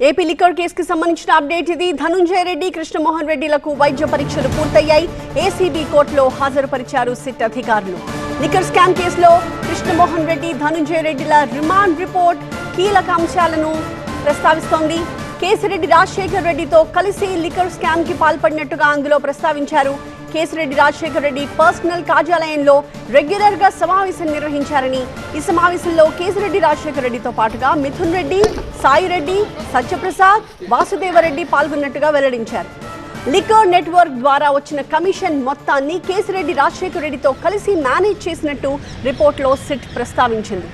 AP liquor కేసుకి సంబంధించిన update ఇది. ధనుంజయ రెడ్డి కృష్ణమోహన్ రెడ్డిలకు వైద్య పరీక్షలు పూర్తయ్యాయి. ఏసీబీ కోర్టులో హాజరుపరిచారు సిట్ అధికారులు. లిక్కర్ స్కామ్ కేసులో కృష్ణమోహన్ రెడ్డి ధనుంజయ రెడ్డిల రిమాండ్ రిపోర్ట్ కీలక అంశాలను ప్రస్తావిస్తోంది. కేసిరెడ్డి రాజశేఖర్ రెడ్డితో కలిసి లిక్కర్ స్కామ్కి పాల్పడినట్టుగా అందులో ప్రస్తావించారు. కేసిరెడ్డి రాజశేఖర్ రెడ్డి పర్సనల్ కార్యాలయంలో రెగ్యులర్గా సమావేశం నిర్వహించారని ఈ సమావేశంలో కేసిరెడ్డి రాజశేఖర్ రెడ్డితో పాటుగా మిథున్ రెడ్డి సాయిరెడ్డి సత్యప్రసాద్ వాసుదేవరెడ్డి పాల్గొన్నట్టుగా వెల్లడించారు. లిక్కర్ నెట్వర్క్ ద్వారా వచ్చిన కమిషన్ మొత్తాన్ని కేసిరెడ్డి రాజశేఖర్ రెడ్డితో కలిసి మేనేజ్ చేసినట్టు రిపోర్ట్లో సిట్ ప్రస్తావించింది.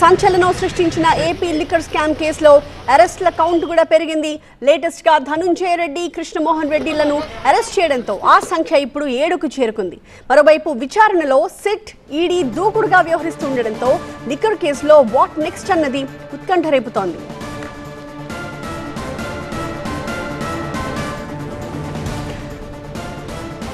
సంచలనం సృష్టించిన ఏపీ లిక్కర్ స్కామ్ కేసులో అరెస్ట్ల కౌంట్ కూడా పెరిగింది. లేటెస్ట్గా ధనుంజయ రెడ్డి కృష్ణమోహన్ రెడ్డిలను అరెస్ట్ చేయడంతో ఆ సంఖ్య ఇప్పుడు ఏడుకు చేరుకుంది. మరోవైపు విచారణలో సిట్ ఈడీ దూకుడుగా వ్యవహరిస్తుండటంతో లిక్కర్ కేసులో వాట్ నెక్స్ట్ అన్నది ఉత్కంఠ రేపుతోంది.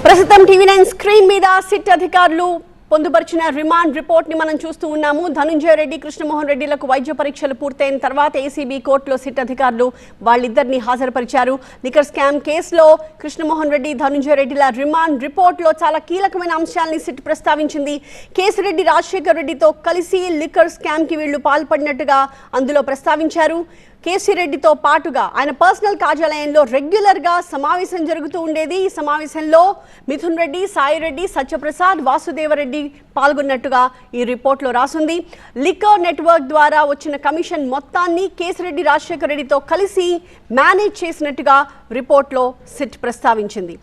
ప్రస్తుతం టీవీ నైన్ స్క్రీన్ మీద సిట్ అధికారులు పొందుపరిచిన రిమాండ్ రిపోర్ట్ని మనం చూస్తూ ఉన్నాము. ధనుంజయ రెడ్డి కృష్ణమోహన్ రెడ్డిలకు వైద్య పరీక్షలు పూర్తయిన తర్వాత ఏసీబీ కోర్టులో సిట్ అధికారులు వాళ్ళిద్దరిని హాజరుపరిచారు. లిక్కర్ స్కామ్ కేసులో కృష్ణమోహన్ రెడ్డి ధనుంజయ రెడ్డిల రిమాండ్ రిపోర్ట్లో చాలా కీలకమైన అంశాలని సిట్ ప్రస్తావించింది. కేసిరెడ్డి రాజశేఖర్ రెడ్డితో కలిసి లిక్కర్ స్కామ్కి వీళ్ళు పాల్పడినట్టుగా అందులో ప్రస్తావించారు. కేసిరెడ్డితో పాటుగా ఆయన పర్సనల్ కార్యాలయంలో రెగ్యులర్గా సమావేశం జరుగుతూ ఉండేది. ఈ సమావేశంలో మిథున్ రెడ్డి సాయిరెడ్డి సత్యప్రసాద్ వాసుదేవరెడ్డి పాల్గొన్నట్టుగా ఈ రిపోర్ట్లో రాసుంది. లిక్కర్ నెట్వర్క్ ద్వారా వచ్చిన కమిషన్ మొత్తాన్ని కేసిరెడ్డి రాజశేఖర రెడ్డితో కలిసి మేనేజ్ చేసినట్టుగా రిపోర్ట్లో సిట్ ప్రస్తావించింది.